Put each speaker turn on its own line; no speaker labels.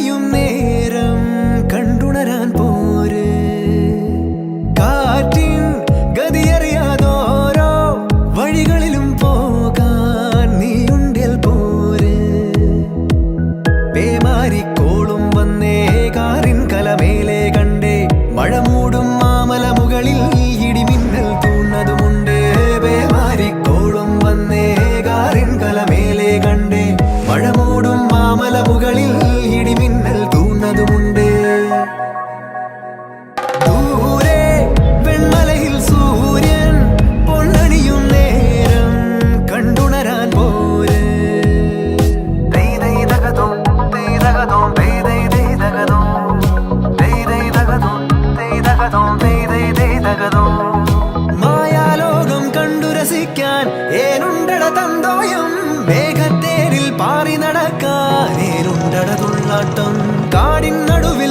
you made തേനുണ്ടട തന്തോയം മേഘത്തേരിൽ പാറി നടക്കാനേരുണ്ടട തുള്ളാട്ടം കാടിൻ നടുവിൽ